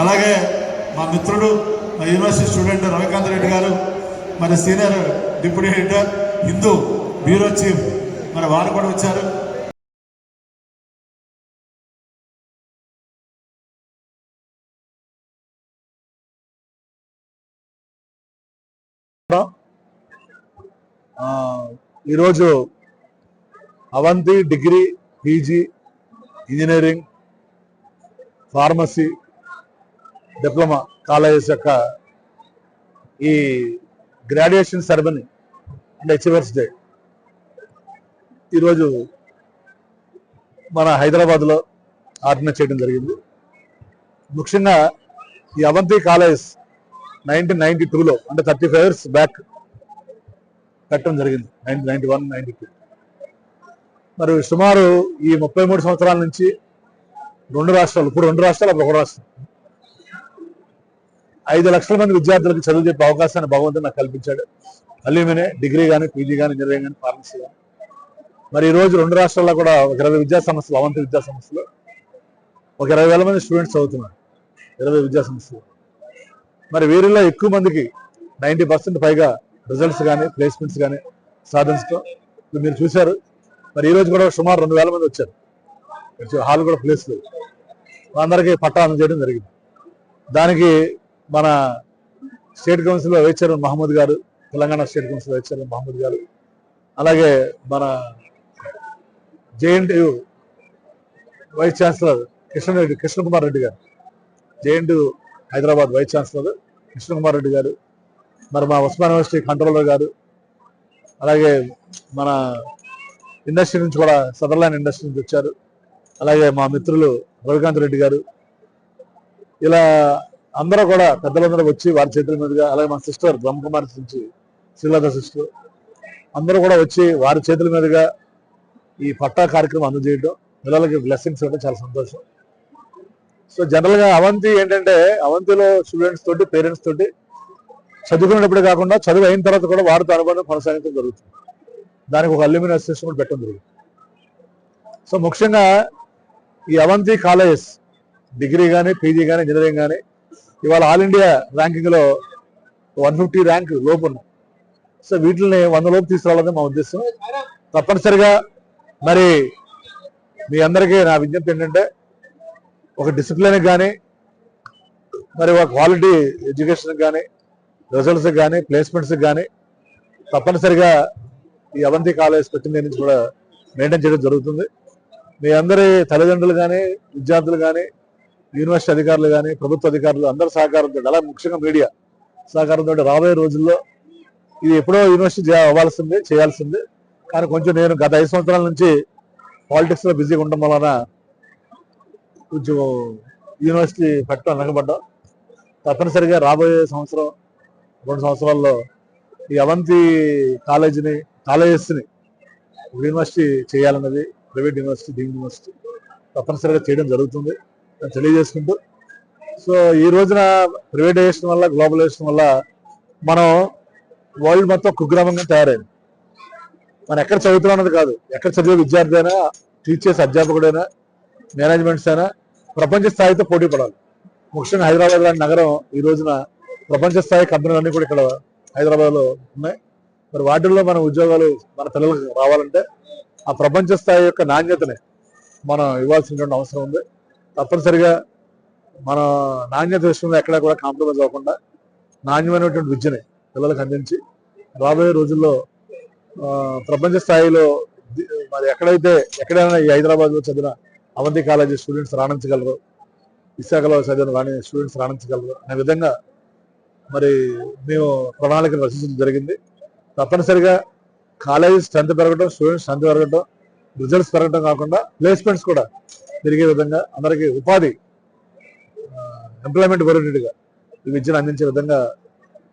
అలాగే మా మిత్రుడు మా యూనివర్సిటీ స్టూడెంట్ రవికాంత్ రెడ్డి గారు మరి senior deputy editor Hindu bureau chief మరి వారు కూడా వచ్చారు. ఈరోజు Avanthi degree PG engineering pharmacy diploma colleges యొక్క ఈ graduation ceremony and achievers day. ఈరోజు మన హైదరాబాద్లో ఆర్గనైజ్ చేయడం జరిగింది. ముఖ్యంగా ఈ అవంతి కాలేజ్ నైన్టీన్ నైన్టీ టూలో అంటే థర్టీ ఫైవ్ ఇయర్స్ బ్యాక్ కట్టడం జరిగింది. Nineteen ninety one ninety two. మరి సుమారు ఈ ముప్పై మూడు సంవత్సరాల నుంచి రెండు రాష్ట్రాలు ఇప్పుడు రెండు రాష్ట్రాలు అప్పుడు ఒక రాష్ట్రం. ఐదు లక్షల మంది విద్యార్థులకు చదువు చెప్పే అవకాశాన్ని భగవంతుడు నాకు కల్పించాడు. అల్యూమినే డిగ్రీ కానీ పీజీ కానీ ఇంజనీరింగ్ కానీ ఫార్మసీ కానీ మరి ఈ రోజు రెండు రాష్ట్రాల్లో కూడా ఒక ఇరవై విద్యా సంస్థలు అవంతి విద్యా సంస్థలు ఒక ఇరవై వేల మంది స్టూడెంట్స్ చదువుతున్నారు. ఇరవై విద్యా సంస్థలు. మరి వీరిలో ఎక్కువ మందికి నైంటీ పర్సెంట్ పైగా రిజల్ట్స్ కానీ ప్లేస్మెంట్స్ కానీ సాధించడం మీరు చూశారు. మరి ఈ రోజు కూడా సుమారు రెండు వేల మంది వచ్చారు. హాల్ కూడా ప్లేస్ లేదు అందరికీ పట్టా అందజేయడం జరిగింది. దానికి మన state council vice chairman Mohammed గారు Telangana state council vice Mohammed గారు అలాగే మన JNTU vice chancellor Krishna Reddy Krishna Kumar Reddy గారు JNTU Hyderabad vice chancellor Krishna Kumar Reddy గారు మరి మా ఉస్మాన్ యూనివర్సిటీ కంట్రోలర్ గారు అలాగే మన ఇండస్ట్రీ నుంచి కూడా సదర్లాండ్ ఇండస్ట్రీ నుంచి వచ్చారు అలాగే మా మిత్రులు రవికాంత్ రెడ్డి గారు ఇలా అందరూ కూడా పెద్దలందరూ వచ్చి వారి చేతుల మీదుగా అలాగే మా సిస్టర్ బ్రహ్మకుమారి నుంచి శ్రీలత సిస్టర్ అందరూ కూడా వచ్చి వారి చేతుల మీదుగా ఈ పట్టా కార్యక్రమం అందజేయడం పిల్లలకి బ్లెస్సింగ్స్ ఇవ్వడం చాలా సంతోషం. సో జనరల్గా అవంతి ఏంటంటే అవంతిలో స్టూడెంట్స్ తోటి పేరెంట్స్ తోటి చదువుకునేటప్పుడు కాకుండా చదువు అయిన తర్వాత కూడా వారితో అనుబంధం కొనసాగించడం జరుగుతుంది. దానికి ఒక అల్యూమినియం అసోసియేషన్ కూడా పెట్టడం జరుగుతుంది. సో ముఖ్యంగా ఈ అవంతి కాలేజెస్ డిగ్రీ కానీ పీజీ కానీ ఇంజనీరింగ్ కానీ ఇవాళ ఆల్ ఇండియా ర్యాంకింగ్లో వన్ ఫిఫ్టీ ర్యాంక్ లోపు ఉన్నాయి. సో వీటిని వంద లోపు తీసుకురావాలని మా ఉద్దేశం. తప్పనిసరిగా మరి మీ అందరికీ నా విజ్ఞప్తి ఏంటంటే ఒక డిసిప్లిన్ కానీ మరి ఒక క్వాలిటీ ఎడ్యుకేషన్ కానీ రిజల్ట్స్ కానీ ప్లేస్మెంట్స్ కానీ తప్పనిసరిగా ఈ అవంతి కాలేజ్ పెట్టిన నుంచి కూడా మెయింటైన్ చేయడం జరుగుతుంది. మీ అందరి తల్లిదండ్రులు కానీ విద్యార్థులు కానీ యూనివర్సిటీ అధికారులు కానీ ప్రభుత్వ అధికారులు అందరి సహకారంతో అలా ముఖ్యంగా మీడియా సహకారంతో రాబోయే రోజుల్లో ఇది ఎప్పుడో యూనివర్సిటీ అవ్వాల్సింది అవ్వాల్సిందే చేయాల్సిందే. కానీ కొంచెం నేను గత ఐదు సంవత్సరాల నుంచి పాలిటిక్స్లో బిజీగా ఉండడం వలన కొంచెం యూనివర్సిటీ పెట్టడం వెనకబడ్డాం. తప్పనిసరిగా రాబోయే సంవత్సరం రెండు సంవత్సరాల్లో ఈ అవంతి కాలేజీని కాలేజెస్ని యూనివర్సిటీ చేయాలన్నది ప్రైవేట్ యూనివర్సిటీ డీమ్ యూనివర్సిటీ తప్పనిసరిగా చేయడం జరుగుతుంది. తెలియజేసుకుంటూ. సో ఈ రోజున ప్రైవేటైజేషన్ వల్ల గ్లోబలైజేషన్ వల్ల మనం వరల్డ్ మొత్తం కుగ్రామంగా తయారైంది. మనం ఎక్కడ చదువుతున్నాం అన్నది కాదు. ఎక్కడ చదివే విద్యార్థి అయినా టీచర్స్ అధ్యాపకుడైనా మేనేజ్మెంట్స్ అయినా ప్రపంచ స్థాయితో పోటీ పడాలి. ముఖ్యంగా హైదరాబాద్ లాంటి నగరం ఈ రోజున ప్రపంచ స్థాయి కంపెనీలన్నీ కూడా ఇక్కడ హైదరాబాద్లో ఉన్నాయి. మరి వాటిల్లో మన ఉద్యోగాలు మన పిల్లలకు రావాలంటే ఆ ప్రపంచ స్థాయి యొక్క నాణ్యతని మనం ఇవ్వాల్సినటువంటి అవసరం ఉంది. తప్పనిసరిగా మన నాణ్యత విషయంలో ఎక్కడా కూడా కాంప్రమైజ్ అవ్వకుండా నాణ్యమైనటువంటి విద్యని పిల్లలకు అందించి రాబోయే రోజుల్లో ప్రపంచ స్థాయిలో మరి ఎక్కడైతే ఎక్కడైనా ఈ హైదరాబాద్లో చదివిన అవంతి కాలేజీ స్టూడెంట్స్ రాణించగలరు విశాఖలో చదివిన రాణి స్టూడెంట్స్ రాణించగలరు అనే విధంగా మరి మేము ప్రణాళికను రచించడం జరిగింది. తప్పనిసరిగా కాలేజీ స్ట్రెంత్ పెరగడం స్టూడెంట్స్ స్ట్రెంత్ పెరగడం రిజల్ట్స్ పెరగడం కాకుండా ప్లేస్మెంట్స్ కూడా పెరిగే విధంగా అందరికీ ఉపాధి ఎంప్లాయ్మెంట్ ఓరియంటెడ్గా ఈ విద్యను అందించే విధంగా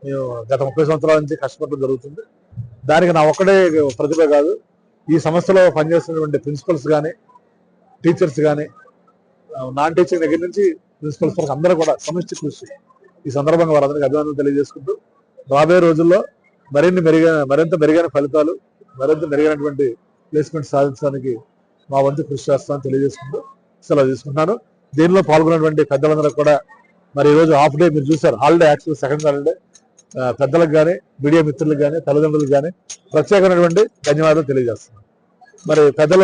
మేము గత ముప్పై సంవత్సరాల నుంచి కష్టపడడం జరుగుతుంది. దానికి నా ఒక్కడే ప్రతిభ కాదు ఈ సంస్థలో పనిచేస్తున్నటువంటి ప్రిన్సిపల్స్ కానీ టీచర్స్ కానీ నాన్ టీచింగ్ దగ్గర నుంచి ప్రిన్సిపల్స్ వరకు అందరూ కూడా సమిష్టి కృషి ఈ సందర్భంగా వారందరికీ అభినందనలు తెలియజేసుకుంటూ రాబోయే రోజుల్లో మరిన్ని మెరుగైన మరింత మెరుగైన ఫలితాలు మరింత మెరుగైనటువంటి ప్లేస్మెంట్ సాధించడానికి మా వంతు కృషి చేస్తామని తెలియజేసుకుంటూ సెలవు తీసుకుంటున్నాను. దీనిలో పాల్గొన్నటువంటి పెద్దలందరూ కూడా మరి ఈరోజు హాఫ్ డే మీరు చూసారు హాలిడే యాక్చువల్ సెకండ్ హాలిడే పెద్దలకు కానీ మీడియా మిత్రులకు కానీ తల్లిదండ్రులకు కానీ ప్రత్యేకమైనటువంటి ధన్యవాదాలు తెలియజేస్తున్నాను. మరి పెద్దలు